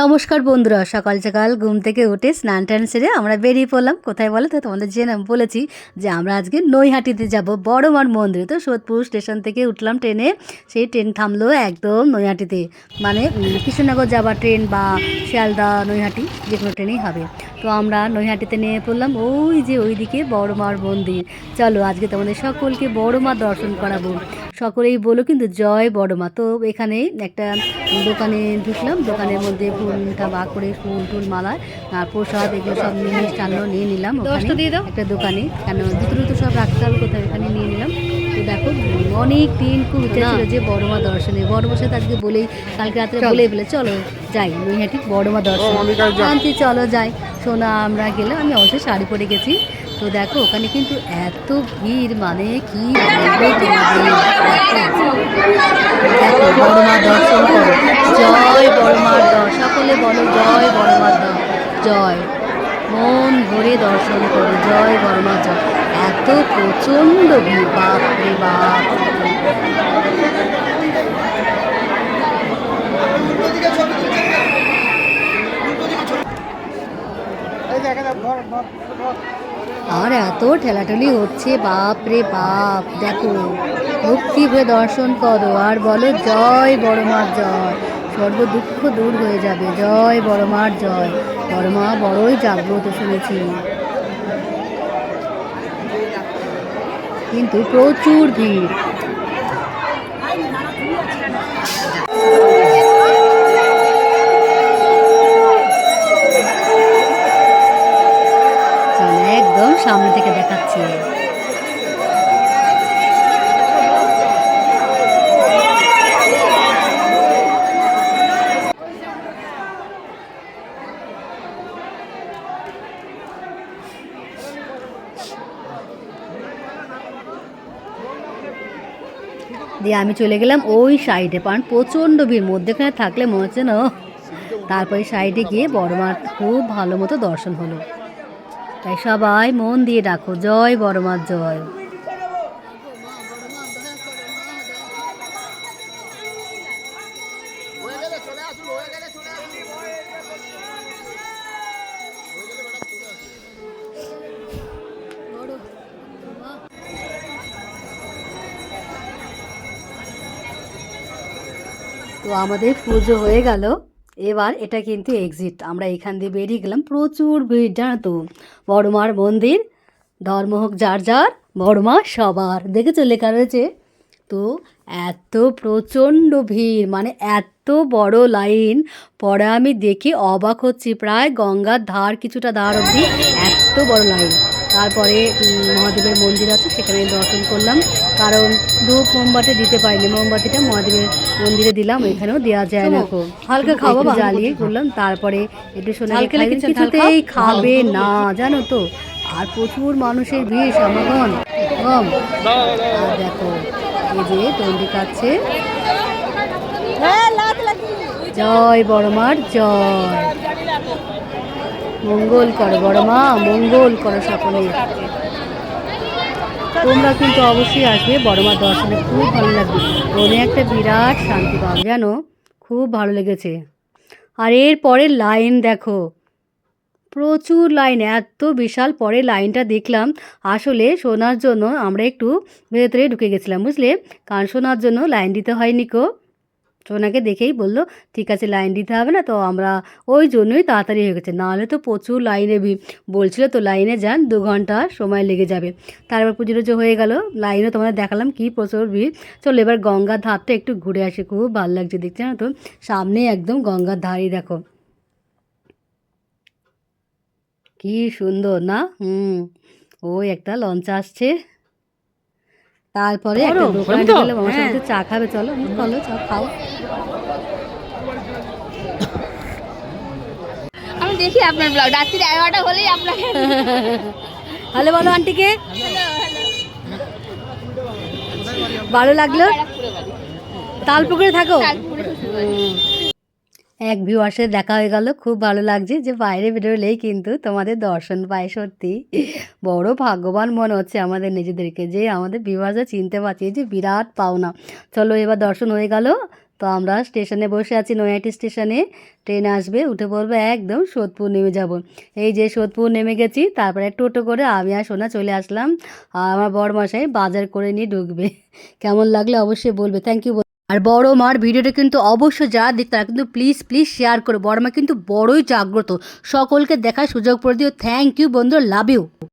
নমস্কার বন্ধুরা, সকাল সকাল ঘুম থেকে উঠে স্নান টান সেরে আমরা বেরিয়ে পড়লাম। কোথায় বলো তো? তোমাদের যে নাম বলেছি যে আমরা আজকে নৈহাটিতে যাব, বড়মার মন্দিরে। তো সোদপুর স্টেশন থেকে উঠলাম ট্রেনে, সেই ট্রেন থামলো একদম নৈহাটিতে। মানে কৃষ্ণনগর যাবার ট্রেন বা শিয়ালদা নৈহাটি যে কোনো ট্রেনেই হবে। তো আমরা নৈহাটিতে নিয়ে পড়লাম। ওই যে ওইদিকে বড় মার মন্দির। চলো আজকে তোমাদের সকলকে বড়মা দর্শন করাবো। সকলেই বলো কিন্তু জয় বড় মা তো এখানে একটা দোকানে ঢুকলাম। দোকানের মধ্যে ফুলটা বা করে ফুল টুল মালা আর প্রসাদ এগুলো সব নিয়ে মিষ্টান্ন নিয়ে নিলাম। ওখানে দিয়ে দাও। একটা দোকানে। কেন দুটো দুটো সব রাখতে হবে কোথায়? এখানে নিয়ে নিলাম। দেখো অনেক দিন খুব ইচ্ছা ছিল যে বড়মা দর্শনে। বড়মার সাথে আজকে বলেই কালকে রাত্রে বলেই বলে চলো যাই নৈহাটি বড়মা দর্শন। আনতে চলো যাই। সোনা আমরা গেলে আমি অবশ্যই শাড়ি পরে গেছি। তো দেখো ওখানে কিন্তু এত ভিড় মানে কি দেখো বড়মার দর্শন করো। জয় বড়মার দর সকলে বলো জয় বড়মার দর জয়। মন ভরে দর্শন করো জয় বড়মার জয় এত প্রচণ্ড ভিড় বাপ রে বাপ। আর এত ঠেলাঠেলি হচ্ছে বাপ রে বাপ। দেখো, ভক্তি হয়ে দর্শন করো, আর বলো জয় বড়মার জয়। সর্ব দুঃখ দূর হয়ে যাবে, জয় বড়মার জয়। বড়মা বড়ই জাগ্রত শুনেছি। কিন্তু প্রচুর ভিড়। একদম সামনে থেকে দেখাচ্ছি। দিয়ে আমি চলে গেলাম ওই সাইডে। কারণ প্রচণ্ড ভিড়, মধ্যেখানে থাকলে মনে হচ্ছে, না। তারপরে সাইডে গিয়ে বড় মার খুব ভালো মতো দর্শন হলো। তাই সবাই মন দিয়ে ডাকো, জয় বড় মার, জয়। তো আমাদের পুজো হয়ে গেল। এবার এটা কিন্তু এক্সিট আমরা এখান দিয়ে বেরিয়ে গেলাম। প্রচুর ভিড়, জানো তো? বড়মার মন্দির ধর্ম হোক যার যার বড়মা সবার। দেখেছ লেখা রয়েছে? তো এত প্রচণ্ড ভিড় মানে এত বড় লাইন। পরে আমি দেখে অবাক হচ্ছি। প্রায় গঙ্গার ধার কিছুটা ধার অবধি এত বড় লাইন। তারপরে উম, মহাদেবের মন্দির আছে সেখানে দর্শন করলাম। কারণ ধূপ মোমবাতি দিতে পারিনি মোমবাতিটা মহাদেবের মন্দিরে দিলাম এখানেও দেওয়া যায় না। খুব হালকা খাব জ্বালিয়ে করলাম তারপরে একটু সোনা কিছুতেই খাবে না জানো তো? আর প্রচুর মানুষের ভিড় সমাগম কম আর দেখো এই যে তন্ডি কাচ্ছে জয় বড়মার জয়। মঙ্গল করো, বড় মা, মঙ্গল করো সকলে তোমরা কিন্তু অবশ্যই আসবে বড় মা দর্শনে, খুব ভালো লাগবে। মনে একটা বিরাট শান্তি পাবে, জানো? খুব ভালো লেগেছে। আর এর পরে লাইন দেখো। প্রচুর লাইন, এত বিশাল পরে লাইনটা দেখলাম। আসলে শোনার জন্য আমরা একটু ভেতরে ঢুকে গেছিলাম, বুঝলে? কারণ শোনার জন্য লাইন দিতে হয়নি কো সোনাকে দেখেই বলল, ঠিক আছে লাইন দিতে হবে না, তো আমরা ওই জন্যই তাড়াতাড়ি হয়ে গেছে। নাহলে তো প্রচুর লাইনে বলছিল, তো লাইনে যান, দু ঘণ্টা সময় লেগে যাবে। তারপর পুজো টুজো হয়ে গেল লাইনও তোমাদের দেখালাম কি প্রচুর ভিড়। চলো এবার গঙ্গার ধারটা একটু ঘুরে আসি, খুব ভালো লাগছে দেখছে না তো? সামনে একদম গঙ্গার ধারই দেখো। কি সুন্দর, না? হুম, ওই একটা লঞ্চ আসছে। তারপরে একটা দোকানে গেলে আমার সাথে চা খাবে চলো চলো চা খাও। আমি দেখি আপনার ব্লগ রাত্রি এগারোটা হলেই আপনাকে হ্যালো বলো আন্টিকে। ভালো লাগল? তালপুকুরে থাকো। এক ভিউয়ার্সের দেখা হয়ে গেল। খুব ভালো লাগছে যে বাইরে বেরোলেই কিন্তু তোমাদের দর্শন পায় সত্যি। বড় ভাগ্যবান মনে হচ্ছে আমাদের নিজেদেরকে যে আমাদের ভিউয়ার্সরা চিনতে পারছি যে বিরাট পাওনা। চলো এবার দর্শন হয়ে গেল। তো আমরা স্টেশনে বসে আছি, নৈহাটি স্টেশনে। ট্রেন আসবে, উঠে পড়বে একদম সোদপুর নেমে যাব। এই যে সোদপুর নেমে গেছি, তারপরে টোটো করে আমি আর সোনা চলে আসলাম। আর আমার বড় মশাই বাজার করে নিয়ে ঢুকবে। কেমন লাগলে অবশ্যই বলবে। থ্যাংক ইউ আর বড় মার ভিডিওটা কিন্তু অবশ্যই যারা দেখতে তারা কিন্তু প্লিজ প্লিজ শেয়ার করো। বড় মা কিন্তু বড়ই জাগ্রত। সকলকে দেখার সুযোগ করে দিও। থ্যাংক ইউ বন্ধু। Love you